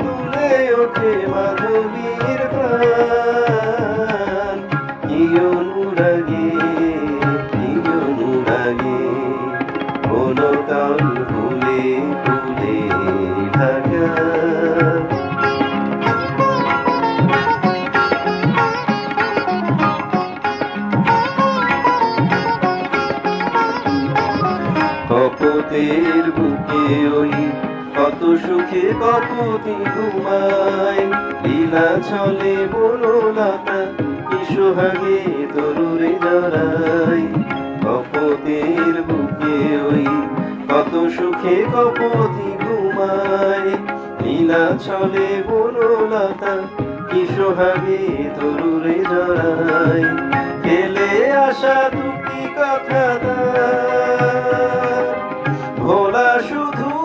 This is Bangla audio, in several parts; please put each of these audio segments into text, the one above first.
তুলে ওঠে মাধবীর প্রাণ। কি অনুরাগে কি অনুরাগে কোনো কাল ঢাকা। কপতের বুকে ওই কত সুখে কপতি ঘুমায় লীলা চলে বনলতা কি সোহাগে তরুরে জড়াই কপতের বুকে ওই কত সুখে কপতি ঘুমায় লীলা চলে বনলতা কি সোহাগে তরুরে জড়াই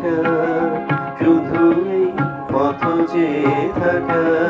থাকা শুধু এই পথ যে থাকা।